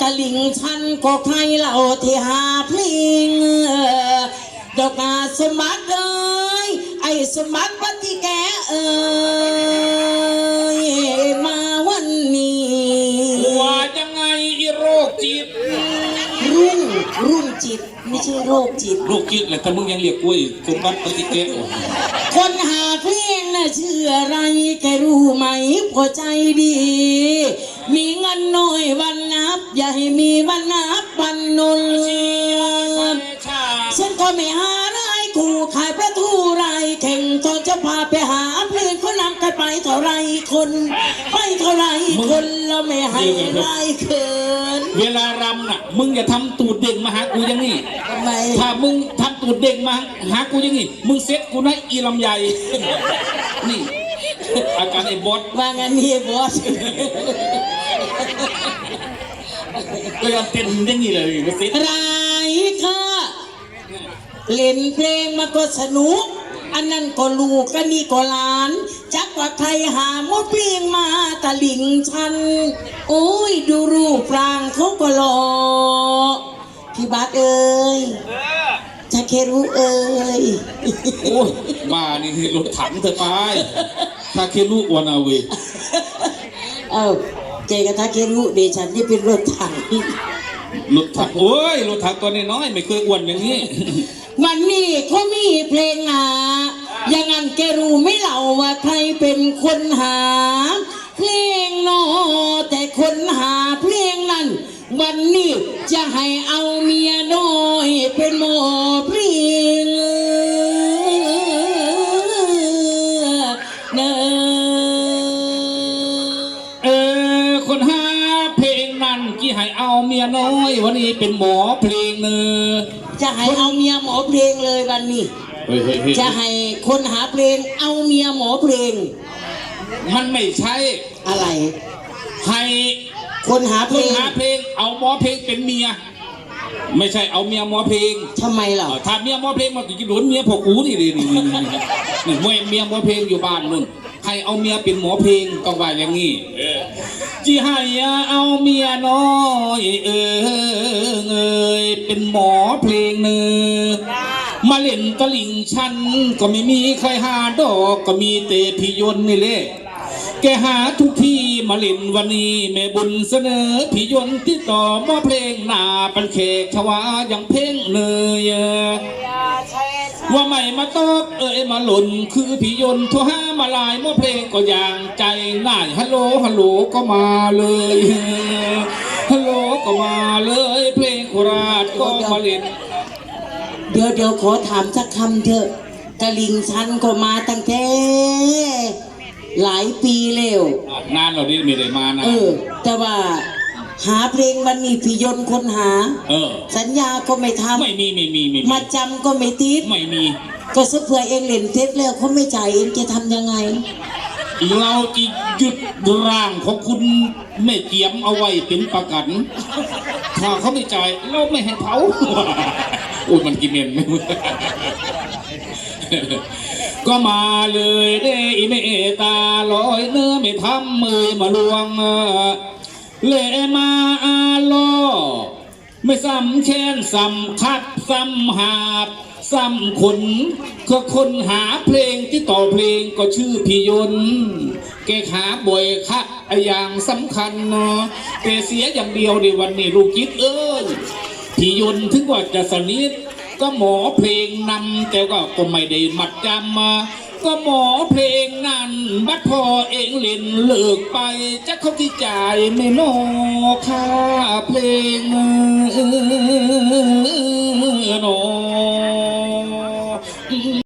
ตะลิงชันก็ใครเล่าที่หาเพลงดอกนาสมัครเอ้ยไอ้สมัครปฏิแกเอ้ยมาวันนี้ว่ายังไงอีโรคจิต รุ่งรุ่งจิตไม่ใช่โรคจิต โรคจิตแหละถ้ามึงยังเรียกกุ้ยสมบัติปฏิเกะคนหาเพลงน่ะชื่ออะไรแกรู้ไหมพอใจดี มีเงินน้อยวันนับ อย่าให้มีวันนับวันนนฉันก็ไม่หาไรกูขายประตูไรเข่งตอนจะพาไปหาเพลงเขานำกันไปเท่าไรคน ไปเท่าไรคนแล้วไม่ให้ไรเขิน เวลารำน่ะ มึงอย่าทำตูดเด้งมาหากูอย่างนี้ทำไมถ้ามึงทำตูดเด้งมาหากูอย่างนี้มึงเซ็ตกูนะอีลำใหญ่นี่อาการไอ้บอสว่างั้นนี่บอส ก็ยังเต้นอย่างนี้เลยก็เซ็ตไรค่ะเล่นเพลงมาก็สนุก อันนั้นก็ลูกก็นี่ก็หลาน จักว่าใครหาหมดเพลงมาตะลิงชัน โอ้ย ดูรูปร่างเขาก็หล่อพี่บาสเอ้ยชาเครุเอ้ยโอ้ยบ้านี่รถถังเธอไปถ้าเคลูกวานาเวเอ้า เจกับทาเครุเดชันที่เป็นรถถังรถถังโอ้ยรถถังตัวน้อยๆไม่เคยอ้วนอย่างนี้ วันนี้เขามีเพลงหาอย่างนั้นแกรู้ไหม่เล่าว่าใครเป็นคนหา เพลงนอแต่คนหาเพลงนั้น วันนี้จะให้เอาเมี ให้เอาเมียน้อย วันนี้เป็นหมอเพลงเนอจะให้เอาเมียหมอเพลงเลยวันนี้ เฮ้ยเฮ้ยเฮ้ยจะให้คนหาเพลงเอาเมียหมอเพลงมันไม่ใช่อะไร ให้คนหาเพคลนงหาเพลง เอาหมอเพลงเป็นเมีย ไม่ใช่เอาเมียหมอเพลง ทำไมเหรอเออถ้าเมียหมอเพลงมาติดหนุนเมียพอกูนี่นี่นี่นี่นี่นี่เมื่อเมียหมอเพลงอยู่บ้านนู่นให้เอาเมียเป็นหมอเพลงต้องว่าอย่างนี้เออ จีให้เอาเมียน้อยเออเอยเป็นหมอเพลงเนอมาเล่นตะลิงชันก็ไม่มีใครหาดอกก็มีเตพิยนต์นี่แหละแกหาทุกที่มาเล่นวันนี้แม่บุญเสนอพี่ยนต์ที่ต่อมาเพลงหนาปันเขกชวาอย่างเพ่งเนย ว่าไม่มาตอกเอ้ยมาหล่นคือพี่ยนต์โทรหามาลายมาเพลงก็อย่างใจง่ายฮัลโหลฮัลโหลก็มาเลยฮัลโหลก็มาเลยเพลงโคราชก็มาเล่นเดี๋ยวเดี๋ยวขอถามสักคำเถอะตะลิงชันก็มาตั้งแต่หลายปีแล้วนานเรานี่ไม่ได้มานะเออ แต่ว่า หาเพลงวันนี้พี่ยนต์คนหา เออ สัญญาก็ไม่ทไม่มีไม่มีไม่ำมีมาจำก็ไม่ติด ไม่มี ก็สักเผื่อเองเล่นเทปแล้วเขาไม่จ่ายเองจะทำยังไง เราจะหยุดร่างของคุณแม่เจียมเอาไว้เป็นประกัน ถ้าเขาไม่จ่ายเราไม่ให้เผาโอ้ยมันกินเมนไม่รู้ก็มาเลยเด้อีเมตาลอยเนื้อไม่ทำมือมาลวง เลมาอาลอไม่ซ้ำแค้นซ้ำคัดซ้ำหาบซ้ำขนก็คนหาเพลงที่ต่อเพลงก็ชื่อพี่ยนแกขาบ่อยคัดอย่างสำคัญเนาะแต่เสียอย่างเดียวในวันนี้ลูกจิตเอ้ยพี่ยนถึงว่าจะสนิทก็หมอเพลงนำแต่ก็ก็ไม่ได้มัดจำมา ก็หมอเพลงนั่นบัดพอเองเล่นเลิกไปจะเขาที่จ่ายไม่นอค่าเพลง